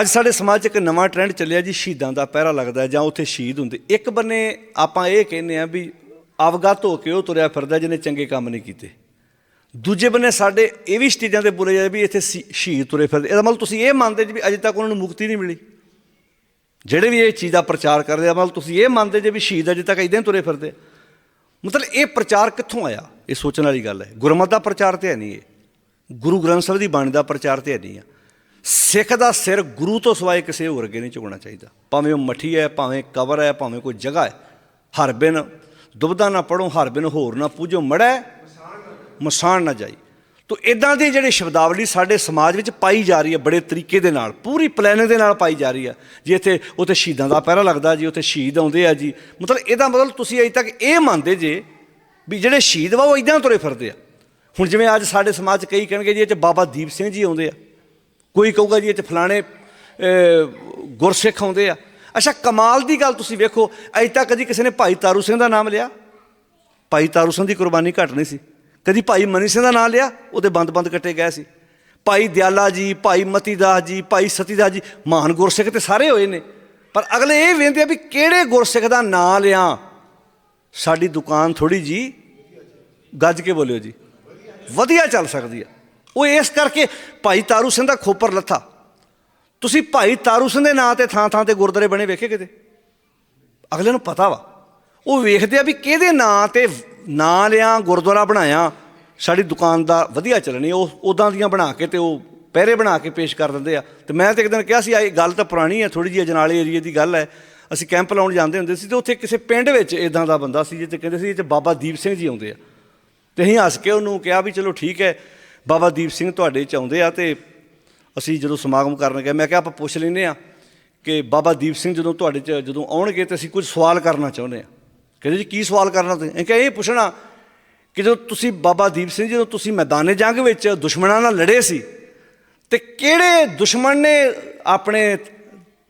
ਅੱਜ ਸਾਡੇ ਸਮਾਜ 'ਚ ਇੱਕ ਨਵਾਂ ਟ੍ਰੈਂਡ ਚੱਲਿਆ ਜੀ, ਸ਼ਹੀਦਾਂ ਦਾ ਪਹਿਰਾ ਲੱਗਦਾ ਜਾਂ ਉੱਥੇ ਸ਼ਹੀਦ ਹੁੰਦੇ। ਇੱਕ ਬੰਨੇ ਆਪਾਂ ਇਹ ਕਹਿੰਦੇ ਆ ਵੀ ਅਵਗਤ ਹੋ ਕੇ ਉਹ ਤੁਰਿਆ ਫਿਰਦਾ ਜਿਹਨੇ ਚੰਗੇ ਕੰਮ ਨਹੀਂ ਕੀਤੇ। ਦੂਜੇ ਬੰਨੇ ਸਾਡੇ ਇਹ ਵੀ ਸਟੇਜਾਂ ਤੇ ਬੋਲੇ ਜਾਂਦੇ ਵੀ ਇੱਥੇ ਸ਼ੀ- ਸ਼ਹੀਦ ਤੁਰੇ ਫਿਰਦੇ। ਇਹਦਾ ਮਤਲਬ ਤੁਸੀਂ ਇਹ ਮੰਨਦੇ ਜੀ ਵੀ ਅਜੇ ਤੱਕ ਉਹਨਾਂ ਨੂੰ ਮੁਕਤੀ ਨਹੀਂ ਮਿਲੀ। ਜਿਹੜੇ ਵੀ ਇਹ ਚੀਜ਼ ਦਾ ਪ੍ਰਚਾਰ ਕਰਦੇ ਆ, ਮਤਲਬ ਤੁਸੀਂ ਇਹ ਮੰਨਦੇ ਜੇ ਵੀ ਸ਼ਹੀਦ ਅਜੇ ਤੱਕ ਇਦਾਂ ਹੀ ਤੁਰੇ ਫਿਰਦੇ। ਮਤਲਬ ਇਹ ਪ੍ਰਚਾਰ ਕਿੱਥੋਂ ਆਇਆ? ਇਹ ਸੋਚਣ ਵਾਲੀ ਗੱਲ ਹੈ। ਗੁਰਮਤ ਦਾ ਪ੍ਰਚਾਰ ਤੇ ਹੈ ਨਹੀਂ ਇਹ। ਗੁਰੂ ਗ੍ਰੰਥ ਸਾਹਿਬ ਦੀ ਬਾਣੀ ਦਾ ਪ੍ਰਚਾਰ ਤੇ ਹੈ ਨਹੀਂ ਆ। ਸਿੱਖ ਦਾ ਸਿਰ ਗੁਰੂ ਤੋਂ ਸਿਵਾਏ ਕਿਸੇ ਹੋਰ ਅੱਗੇ ਨਹੀਂ ਝੁਕਣਾ ਚਾਹੀਦਾ। ਭਾਵੇਂ ਉਹ ਮਠੀ ਹੈ, ਭਾਵੇਂ ਕਬਰ ਹੈ, ਭਾਵੇਂ ਕੋਈ ਜਗ੍ਹਾ ਹੈ। ਹਰ ਬਿਨ ਦੁਬਦਾ ਨਾ ਪੜੋ ਹਰ ਬਿਨ ਹੋਰ ਨਾ ਪੂਜੋ ਮੜੈ ਮਸਾਨ ਨਾ ਜਾਈ। ਤੋ ਇਦਾਂ ਦੀ ਜਿਹੜੀ ਸ਼ਬਦਾਵਲੀ ਸਾਡੇ ਸਮਾਜ ਵਿੱਚ ਪਾਈ ਜਾ ਰਹੀ ਹੈ, ਬੜੇ ਤਰੀਕੇ ਦੇ ਨਾਲ, ਪੂਰੀ ਪਲੈਨਿੰਗ ਦੇ ਨਾਲ ਪਾਈ ਜਾ ਰਹੀ ਹੈ। ਜੇ ਇੱਥੇ, ਉੱਥੇ ਸ਼ਹੀਦਾਂ ਦਾ ਪਹਿਰਾ ਲੱਗਦਾ, ਜੀ ਉੱਥੇ ਸ਼ਹੀਦ ਆਉਂਦੇ ਆ ਜੀ, ਮਤਲਬ ਇਹਦਾ ਮਤਲਬ ਤੁਸੀਂ ਅਜੇ ਤੱਕ ਇਹ ਮੰਨਦੇ ਜੇ ਵੀ ਜਿਹੜੇ ਸ਼ਹੀਦ ਵਾ ਉਹ ਇਦਾਂ ਤੁਰੇ ਫਿਰਦੇ ਆ। ਹੁਣ ਜਿਵੇਂ ਅੱਜ ਸਾਡੇ ਸਮਾਜ 'ਚ ਕਈ ਕਹਿਣਗੇ ਜੀ, ਇਹ 'ਚ ਬਾਬਾ ਦੀਪ ਸਿੰਘ ਜੀ ਆਉਂਦੇ ਆ। ਕੋਈ ਕਹੂਗਾ ਜੀ ਇਹ 'ਚ ਫਲਾਣੇ ਗੁਰਸਿੱਖ ਆਉਂਦੇ ਆ। ਅੱਛਾ, ਕਮਾਲ ਦੀ ਗੱਲ ਤੁਸੀਂ ਵੇਖੋ, ਅਜੇ ਤੱਕ ਕਦੀ ਕਿਸੇ ਨੇ ਭਾਈ ਤਾਰੂ ਸਿੰਘ ਦਾ ਨਾਮ ਲਿਆ? ਭਾਈ ਤਾਰੂ ਸਿੰਘ ਦੀ ਕੁਰਬਾਨੀ ਘੱਟ ਨਹੀਂ ਸੀ। ਕਦੀ ਭਾਈ ਮਨੀ ਸਿੰਘ ਦਾ ਨਾਮ ਲਿਆ? ਉਹਦੇ ਬੰਦ-ਬੰਦ ਕੱਟੇ ਗਏ ਸੀ। ਭਾਈ ਦਿਆਲਾ ਜੀ, ਭਾਈ ਮਤੀਦਾਸ ਜੀ, ਭਾਈ ਸਤੀਦਾਸ ਜੀ, ਮਹਾਨ ਗੁਰਸਿੱਖ ਤੇ ਸਾਰੇ ਹੋਏ ਨੇ। ਪਰ ਅਗਲੇ ਇਹ ਵੇਖਦੇ ਆ ਵੀ ਕਿਹੜੇ ਗੁਰਸਿੱਖ ਦਾ ਨਾਮ ਲਿਆ? ਸਾਡੀ ਦੁਕਾਨ ਥੋੜੀ ਜੀ, ਗੱਜ ਕੇ ਬੋਲਿਓ ਜੀ। ਵਧੀਆ ਚੱਲ ਸਕਦੀ ਆ। ਉਹ ਇਸ ਕਰਕੇ ਭਾਈ ਤਾਰੂ ਸਿੰਘ ਦਾ ਖੋਪਰ ਲੱਥਾ। ਤੁਸੀਂ ਭਾਈ ਤਾਰੂ ਸਿੰਘ ਦੇ ਨਾਂ ਤੇ ਥਾਂ ਥਾਂ ਤੇ ਗੁਰਦੁਆਰੇ ਬਣੇ ਵੇਖੇ ਕਿਤੇ? ਅਗਲੇ ਨੂੰ ਪਤਾ ਵਾ। ਉਹ ਵੇਖਦੇ ਆ ਵੀ ਕਿਹਦੇ ਨਾਂ ਤੇ ਨਾਂ ਲਿਆ, ਗੁਰਦੁਆਰਾ ਬਣਾਇਆ। ਸਾਡੀ ਦੁਕਾਨ ਦਾ ਵਧੀਆ ਚੱਲਣੀ ਉਹ ਉਦਾਂ ਦੀਆਂ ਬਣਾ ਕੇ ਤੇ ਉਹ ਪਹਿਰੇ ਬਣਾ ਕੇ ਪੇਸ਼ ਕਰ ਦਿੰਦੇ ਆ। ਤੇ ਮੈਂ ਤੇ ਇੱਕ ਦਿਨ ਕਿਹਾ ਸੀ ਇਹ ਗੱਲ ਤਾਂ ਪੁਰਾਣੀ ਹੈ ਥੋੜੀ ਜਿਹੀ ਅਜਨਾਲੇ ਏਰੀਏ ਦੀ ਗੱਲ ਹੈ। ਅਸੀਂ ਕੈਂਪ ਲਾਉਣ ਜਾਂਦੇ ਹੁੰਦੇ ਸੀ ਤੇ ਉੱਥੇ ਕਿਸੇ ਪਿੰਡ ਵਿੱਚ ਇਦਾਂ ਦਾ ਬੰਦਾ ਸੀ, ਜਿੱਥੇ ਕਹਿੰਦੇ ਸੀ ਇਹ 'ਚ ਬਾਬਾ ਦੀਪ ਸਿੰਘ ਜੀ ਆਉਂਦੇ ਆ। ਤੇ ਅਸੀਂ ਹੱਸ ਕੇ ਉਹਨੂੰ ਕਿਹਾ ਵੀ ਚਲੋ ਠੀਕ ਹੈ ਬਾਬਾ ਦੀਪ ਸਿੰਘ ਤੁਹਾਡੇ ਚ ਆਉਂਦੇ ਆ ਤੇ ਅਸੀਂ ਜਦੋਂ ਸਮਾਗਮ ਕਰਨ ਗਏ, ਮੈਂ ਕਿਹਾ ਆਪਾਂ ਪੁੱਛ ਲੈਂਦੇ ਆ ਕਿ ਬਾਬਾ ਦੀਪ ਸਿੰਘ ਜਦੋਂ ਤੁਹਾਡੇ ਚ ਜਦੋਂ ਆਉਣਗੇ ਤੇ ਅਸੀਂ ਕੁਝ ਸਵਾਲ ਕਰਨਾ ਚਾਹੁੰਦੇ ਆ ਕਹਿੰਦੇ ਜੀ, ਕੀ ਸਵਾਲ ਕਰਨਾ ਤੁਸੀਂ? ਅਸੀਂ ਕਿਹਾ, ਇਹ ਪੁੱਛਣਾ ਕਿ ਜਦੋਂ ਤੁਸੀਂ ਬਾਬਾ ਦੀਪ ਸਿੰਘ ਜਦੋਂ ਤੁਸੀਂ ਮੈਦਾਨੇ ਜੰਗ ਵਿੱਚ ਦੁਸ਼ਮਣਾਂ ਨਾਲ ਲੜੇ ਸੀ, ਤੇ ਕਿਹੜੇ ਦੁਸ਼ਮਣ ਨੇ ਆਪਣੇ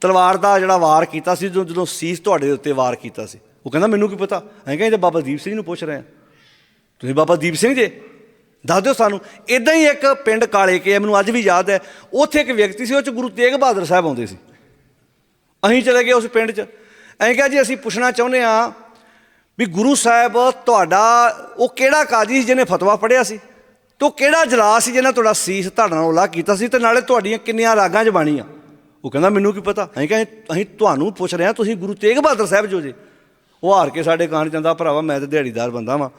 ਤਲਵਾਰ ਦਾ ਜਿਹੜਾ ਵਾਰ ਕੀਤਾ ਸੀ, ਜਦੋਂ ਜਦੋਂ ਸੀਸ ਤੁਹਾਡੇ ਉੱਤੇ ਵਾਰ ਕੀਤਾ ਸੀ? ਉਹ ਕਹਿੰਦਾ, ਮੈਨੂੰ ਕੀ ਪਤਾ? ਅਸੀਂ ਕਹਿੰਦੇ ਬਾਬਾ ਦੀਪ ਸਿੰਘ ਨੂੰ ਪੁੱਛ ਰਹੇ ਆ ਤੁਸੀਂ ਬਾਬਾ ਦੀਪ ਸਿੰਘ ਜੇ? ਦੱਸ ਦਿਓ ਸਾਨੂੰ। ਇਦਾਂ ਹੀ ਇੱਕ ਪਿੰਡ ਕਾਲੇ ਕੇ ਮੈਨੂੰ ਅੱਜ ਵੀ ਯਾਦ ਹੈ, ਉੱਥੇ ਇੱਕ ਵਿਅਕਤੀ ਸੀ, ਉਹ ਚ ਗੁਰੂ ਤੇਗ ਬਹਾਦਰ ਸਾਹਿਬ ਆਉਂਦੇ ਸੀ। ਅਸੀਂ ਚਲੇ ਗਏ ਉਸ ਪਿੰਡ 'ਚ। ਐਂ ਕਿਹਾ ਜੀ, ਅਸੀਂ ਪੁੱਛਣਾ ਚਾਹੁੰਦੇ ਆ ਵੀ ਗੁਰੂ ਸਾਹਿਬ, ਤੁਹਾਡਾ ਉਹ ਕਿਹੜਾ ਕਾਜੀ ਸੀ ਜਿਹਨੇ ਫਤਵਾ ਪੜਿਆ ਸੀ? ਤੇ ਉਹ ਕਿਹੜਾ ਜਲਾਸ ਸੀ ਜਿਹਨੇ ਤੁਹਾਡਾ ਸੀਸ ਤੁਹਾਡੇ ਨਾਲ ਉਲਾ ਕੀਤਾ ਸੀ ਤੇ ਨਾਲੇ ਤੁਹਾਡੀਆਂ ਕਿੰਨੀਆਂ ਰਾਗਾਂ 'ਚ ਬਾਣੀਆਂ ਉਹ ਕਹਿੰਦਾ, ਮੈਨੂੰ ਕੀ ਪਤਾ? ਅਸੀਂ ਕਹਿੰਦੇ ਅਸੀਂ ਤੁਹਾਨੂੰ ਪੁੱਛ ਰਹੇ ਹਾਂ, ਤੁਸੀਂ ਗੁਰੂ ਤੇਗ ਬਹਾਦਰ ਸਾਹਿਬ ਜੋ ਜੇ। ਉਹ ਹਾਰ ਕੇ ਸਾਡੇ ਕਾਨ ਜਾਂਦਾ ਭਰਾਵਾ, ਮੈਂ ਤਾਂ ਦਿਹਾੜੀਦਾਰ ਬੰਦਾ ਵਾਂ।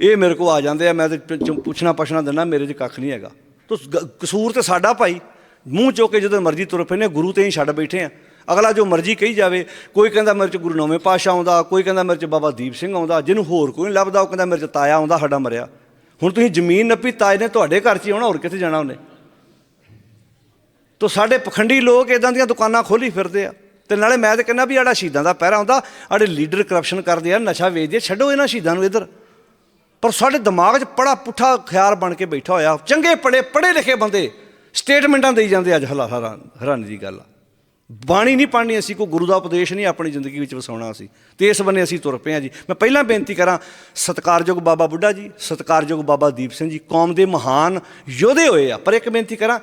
ਇਹ ਮੇਰੇ ਕੋਲ ਆ ਜਾਂਦੇ ਆ ਮੈਂ ਤੇ ਪ- ਪੁੱਛਣਾ ਪਛਣਾ ਦਿੰਦਾ ਮੇਰੇ 'ਚ ਕੱਖ ਨਹੀਂ ਹੈਗਾ। ਤੋ ਕਸੂਰ ਤੇ ਸਾਡਾ ਭਾਈ ਮੂੰਹ ਚੋ ਕੇ ਜਦੋਂ ਮਰਜ਼ੀ ਤੁਰ ਪੈਨੇ ਗੁਰੂ ਤੇ ਹੀ ਛੱਡ ਬੈਠੇ ਆ। ਅਗਲਾ ਜੋ ਮਰਜ਼ੀ ਕਹੀ ਜਾਵੇ ਕੋਈ ਕਹਿੰਦਾ ਮੇਰੇ 'ਚ ਗੁਰੂ ਨੌਵੇਂ ਪਾਤਸ਼ਾਹ ਆਉਂਦਾ ਕੋਈ ਕਹਿੰਦਾ ਮੇਰੇ 'ਚ ਬਾਬਾ ਦੀਪ ਸਿੰਘ ਆਉਂਦਾ ਜਿਹਨੂੰ ਹੋਰ ਕੋਈ ਨਹੀਂ ਲੱਭਦਾ ਉਹ ਕਹਿੰਦਾ ਮੇਰੇ 'ਚ ਤਾਇਆ ਆਉਂਦਾ ਸਾਡਾ ਮਰਿਆ। ਹੁਣ ਤੁਸੀਂ ਜ਼ਮੀਨ ਨੱਪੀ ਤਾਏ ਨੇ ਤੁਹਾਡੇ ਘਰ 'ਚ ਹੀ ਆਉਣਾ ਹੋਰ ਕਿੱਥੇ ਜਾਣਾ ਉਹਨੇ? ਤੋ ਸਾਡੇ ਪਖੰਡੀ ਲੋਕ ਇਦਾਂ ਦੀਆਂ ਦੁਕਾਨਾਂ ਖੋਲੀ ਫਿਰਦੇ ਆ। ਤੇ ਨਾਲੇ ਮੈਂ ਤਾਂ ਕਹਿੰਦਾ ਵੀ ਆੜਾ ਸ਼ਹੀਦਾਂ ਦਾ ਪਹਿਰਾ ਹੁੰਦਾ ਆੜੇ ਲੀਡਰ ਕਰਪਸ਼ਨ ਕਰਦੇ ਆ ਨਸ਼ਾ ਵੇਚਦੇ ਆ, ਛੱਡੋ ਇਹਨਾਂ ਸ਼ਹੀਦਾਂ ਨੂੰ ਇੱਧਰ। ਪਰ ਸਾਡੇ ਦਿਮਾਗ 'ਚ ਬੜਾ ਪੁੱਠਾ ਖਿਆਲ ਬਣ ਕੇ ਬੈਠਾ ਹੋਇਆ। ਚੰਗੇ ਪੜੇ ਪੜੇ ਲਿਖੇ ਬੰਦੇ ਸਟੇਟਮੈਂਟਾਂ ਦੇਈ ਜਾਂਦੇ ਅੱਜ ਹਲਾ ਹੈਰਾਨ ਹੈਰਾਨੀ ਦੀ ਗੱਲ ਆ। ਬਾਣੀ ਨਹੀਂ ਪੜ੍ਹਨੀ ਅਸੀਂ, ਕੋਈ ਗੁਰੂ ਦਾ ਉਪਦੇਸ਼ ਨਹੀਂ ਆਪਣੀ ਜ਼ਿੰਦਗੀ ਵਿੱਚ ਵਸਾਉਣਾ ਅਸੀਂ। ਤੇ ਇਸ ਬੰਨੇ ਅਸੀਂ ਤੁਰ ਪਏ ਹਾਂ ਜੀ। ਮੈਂ ਪਹਿਲਾਂ ਬੇਨਤੀ ਕਰਾਂ, ਸਤਿਕਾਰਯੋਗ ਬਾਬਾ ਬੁੱਢਾ ਜੀ, ਸਤਿਕਾਰਯੋਗ ਬਾਬਾ ਦੀਪ ਸਿੰਘ ਜੀ, ਕੌਮ ਦੇ ਮਹਾਨ ਯੋਧੇ ਹੋਏ ਆ। ਪਰ ਇੱਕ ਬੇਨਤੀ ਕਰਾਂ,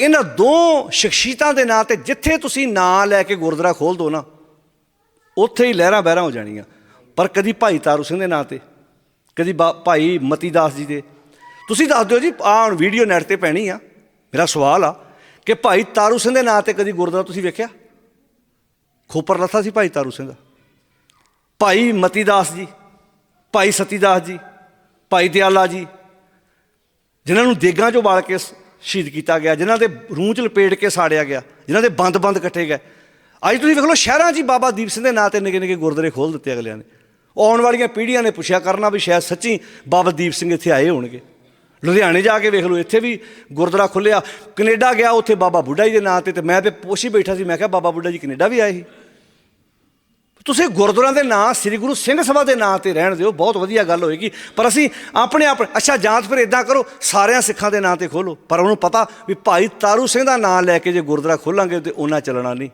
ਇਹਨਾਂ ਦੋ ਸ਼ਖਸੀਅਤਾਂ ਦੇ ਨਾਂ ਤੇ ਜਿੱਥੇ ਤੁਸੀਂ ਨਾਂ ਲੈ ਕੇ ਗੁਰਦੁਆਰਾ ਖੋਲ ਦੋ ਨਾ, ਉੱਥੇ ਹੀ ਲਹਿਰਾਂ ਬਹਿਰਾਂ ਹੋ ਜਾਣੀਆਂ। ਪਰ ਕਦੀ ਭਾਈ ਤਾਰੂ ਸਿੰਘ ਦੇ ਨਾਂ ਤੇ ਕਦੀ ਬਾ- ਭਾਈ ਮਤੀ ਦਾਸ ਜੀ ਦੇ। ਤੁਸੀਂ ਦੱਸ ਦਿਓ ਜੀ, ਆਹ ਹੁਣ ਵੀਡੀਓ ਨੈਟ ਤੇ ਪੈਣੀ ਆ। ਮੇਰਾ ਸਵਾਲ ਆ ਕਿ ਭਾਈ ਤਾਰੂ ਸਿੰਘ ਦੇ ਨਾਂ ਤੇ ਕਦੀ ਗੁਰਦੁਆਰਾ ਤੁਸੀਂ ਵੇਖਿਆ? ਖੋਪਰ ਲੱਥਾ ਸੀ ਭਾਈ ਤਾਰੂ ਸਿੰਘ ਦਾ। ਭਾਈ ਮਤੀ ਦਾਸ ਜੀ, ਭਾਈ ਸਤੀ ਦਾਸ ਜੀ, ਭਾਈ ਦਿਆਲਾ ਜੀ, ਜਿਨ੍ਹਾਂ ਨੂੰ ਦੇਗਾਂ 'ਚੋਂ ਬਾਲ ਕੇ ਸ਼ਹੀਦ ਕੀਤਾ ਗਿਆ, ਜਿਨ੍ਹਾਂ ਦੇ ਰੂਹ 'ਚ ਲਪੇਟ ਕੇ ਸਾੜਿਆ ਗਿਆ, ਜਿਨ੍ਹਾਂ ਦੇ ਬੰਦ-ਬੰਦ ਕੱਟੇ ਗਏ। ਅੱਜ ਤੁਸੀਂ ਵੇਖ ਲਓ, ਸ਼ਹਿਰਾਂ 'ਚ ਬਾਬਾ ਦੀਪ ਸਿੰਘ ਦੇ ਨਾਂ ਤੇ ਨਿੱਕੇ ਨਿੱਕੇ ਗੁਰਦੁਆਰੇ ਖੋਲ ਦਿੱਤੇ ਅਗਲਿਆਂ ਨੇ। ਆਉਣ ਵਾਲੀਆਂ ਪੀੜ੍ਹੀਆਂ ਨੇ ਪੁੱਛਿਆ ਕਰਨਾ ਵੀ ਸ਼ਾਇਦ ਸੱਚੀ ਬਾਬਾ ਦੀਪ ਸਿੰਘ ਇੱਥੇ ਆਏ ਹੋਣਗੇ। ਲੁਧਿਆਣੇ ਜਾ ਕੇ ਵੇਖ ਲਓ, ਇੱਥੇ ਵੀ ਗੁਰਦੁਆਰਾ ਖੁੱਲਿਆ ਕੈਨੇਡਾ ਗਿਆ, ਉੱਥੇ ਬਾਬਾ ਬੁੱਢਾ ਜੀ ਦੇ ਨਾਂ ਤੇ ਤੇ ਮੈਂ ਤੇ ਪੁੱਛ ਹੀ ਬੈਠਾ ਸੀ, ਮੈਂ ਕਿਹਾ ਬਾਬਾ ਬੁੱਢਾ ਜੀ ਕੈਨੇਡਾ ਵੀ ਆਏ ਸੀ। ਤੁਸੀਂ ਗੁਰਦੁਆਰਿਆਂ ਦੇ ਨਾਂ, ਸ੍ਰੀ ਗੁਰੂ ਸਿੰਘ ਸਭਾ ਦੇ ਨਾਂ ਤੇ ਰਹਿਣ ਦਿਓ, ਬਹੁਤ ਵਧੀਆ ਗੱਲ ਹੋਏਗੀ। ਪਰ ਅਸੀਂ ਆਪਣੇ ਆਪ, ਅੱਛਾ ਜਾਂਚ ਫਿਰ ਇਦਾਂ ਕਰੋ, ਸਾਰਿਆਂ ਸਿੱਖਾਂ ਦੇ ਨਾਂ ਤੇ ਖੋਲੋ ਪਰ ਉਹਨੂੰ ਪਤਾ ਵੀ ਭਾਈ ਤਾਰੂ ਸਿੰਘ ਦਾ ਨਾਂ ਲੈ ਕੇ ਜੇ ਗੁਰਦੁਆਰਾ ਖੋਲਾਂਗੇ ਤੇ ਉਹਨਾਂ ਚੱਲਣਾ ਨਹੀਂ।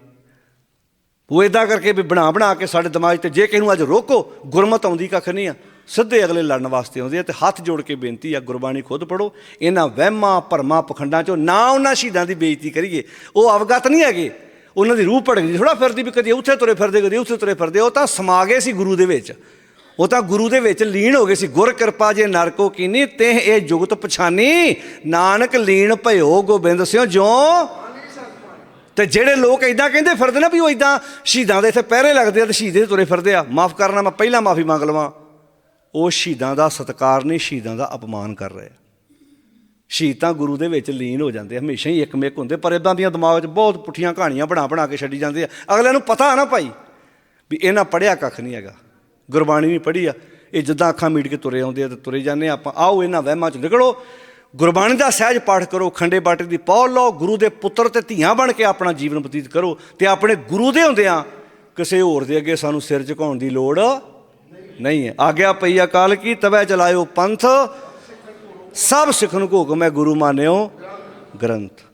ਉਹ ਇਦਾਂ ਕਰਕੇ ਵੀ ਬਣਾ ਬਣਾ ਕੇ ਸਾਡੇ ਦਿਮਾਗ 'ਤੇ ਜੇ ਕਿਸੇ ਨੂੰ ਅੱਜ ਰੋਕੋ, ਗੁਰਮਤ ਆਉਂਦੀ ਕੱਖ ਨਹੀਂ ਆ। ਸਿੱਧੇ ਅਗਲੇ ਲੜਨ ਵਾਸਤੇ ਆਉਂਦੇ ਆ ਤੇ ਹੱਥ ਜੋੜ ਕੇ ਬੇਨਤੀ ਆ, ਗੁਰਬਾਣੀ ਖੁਦ ਪੜੋ ਇਹਨਾਂ ਵਹਿਮਾਂ ਭਰਮਾਂ ਪਖੰਡਾਂ ਚੋਂ ਨਾ ਉਹਨਾਂ ਸ਼ਹੀਦਾਂ ਦੀ ਬੇਇੱਜ਼ਤੀ ਕਰੀਏ। ਉਹ ਅਵਗਤ ਨਹੀਂ ਹੈਗੇ। ਉਹਨਾਂ ਦੀ ਰੂਹ ਭੜਕਦੀ ਥੋੜਾ ਫਿਰਦੀ ਵੀ ਕਦੀ ਉੱਥੇ ਤੁਰੇ ਫਿਰਦੇ, ਕਦੇ ਉੱਥੇ ਤੁਰੇ ਫਿਰਦੇ। ਉਹ ਤਾਂ ਸਮਾ ਗਏ ਸੀ ਗੁਰੂ ਦੇ ਵਿੱਚ। ਉਹ ਤਾਂ ਗੁਰੂ ਦੇ ਵਿੱਚ ਲੀਨ ਹੋ ਗਏ ਸੀ। ਗੁਰ ਕਿਰਪਾ ਜੇ ਨਰਕੋ ਕੀਨੀ ਤੇ ਇਹ ਜੁਗਤ ਪਛਾਨੀ। ਨਾਨਕ ਲੀਨ ਭਇਓ ਗੋਬਿੰਦ ਸਿਓ ਜਿਉ ਤੇ ਜਿਹੜੇ ਲੋਕ ਇਦਾਂ ਕਹਿੰਦੇ ਫਿਰਦੇ ਨਾ ਵੀ ਉਹ ਇਦਾਂ ਸ਼ਹੀਦਾਂ ਦੇ ਇੱਥੇ ਪਹਿਰੇ ਲੱਗਦੇ ਆ ਤੇ ਸ਼ਹੀਦੇ ਤੁਰੇ ਫਿਰਦੇ ਆ, ਮਾਫ ਕਰਨਾ, ਮੈਂ ਪਹਿਲਾਂ ਮਾਫੀ ਮੰਗ ਲਵਾਂ। ਉਹ ਸ਼ਹੀਦਾਂ ਦਾ ਸਤਿਕਾਰ ਨਹੀਂ, ਸ਼ਹੀਦਾਂ ਦਾ ਅਪਮਾਨ ਕਰ ਰਹੇ ਆ। ਸ਼ਹੀਦ ਤਾਂ ਗੁਰੂ ਦੇ ਵਿੱਚ ਲੀਨ ਹੋ ਜਾਂਦੇ ਹਮੇਸ਼ਾ ਹੀ ਇੱਕਮਿਕ ਹੁੰਦੇ ਪਰ ਇਦਾਂ ਦੀਆਂ ਦਿਮਾਗ 'ਚ ਬਹੁਤ ਪੁੱਠੀਆਂ ਕਹਾਣੀਆਂ ਬਣਾ ਬਣਾ ਕੇ ਛੱਡੀ ਜਾਂਦੇ ਆ। ਅਗਲਿਆਂ ਨੂੰ ਪਤਾ ਨਾ ਭਾਈ ਵੀ ਇਹਨਾਂ ਪੜਿਆ ਕੱਖ ਨਹੀਂ ਹੈਗਾ। ਗੁਰਬਾਣੀ ਵੀ ਪੜ੍ਹੀ ਆ। ਇਹ ਜਿੱਦਾਂ ਅੱਖਾਂ ਮੀਟ ਕੇ ਤੁਰੇ ਆਉਂਦੇ ਆ ਤੇ ਤੁਰੇ ਜਾਂਦੇ ਆ, ਆਪਾਂ ਆਓ ਇਹਨਾਂ ਵਹਿਮਾਂ 'ਚ ਨਿਕਲੋ। ਗੁਰਬਾਣੀ ਦਾ ਸਹਿਜ ਪਾਠ ਕਰੋ, ਖੰਡੇ ਬਾਟੇ ਦੀ ਪੌਲ ਲਓ, ਗੁਰੂ ਦੇ ਪੁੱਤਰ ਤੇ ਧੀਆਂ ਬਣ ਕੇ ਆਪਣਾ ਜੀਵਨ ਬਤੀਤ ਕਰੋ ਤੇ ਆਪਣੇ ਗੁਰੂ ਦੇ ਹੁੰਦਿਆਂ ਕਿਸੇ ਹੋਰ ਦੇ ਅੱਗੇ ਸਾਨੂੰ ਸਿਰ ਝੁਕਾਉਣ ਦੀ ਲੋੜ ਨਹੀਂ ਹੈ। ਆਗਿਆ ਪਈ ਅਕਾਲ ਕੀ, ਤਵੈ ਚਲਾਇਓ ਪੰਥ, ਸਭ ਸਿੱਖਨ ਕੋ ਹੁਕਮ ਹੈ ਗੁਰੂ ਮਾਨਿਓ, ਗ੍ਰੰਥ।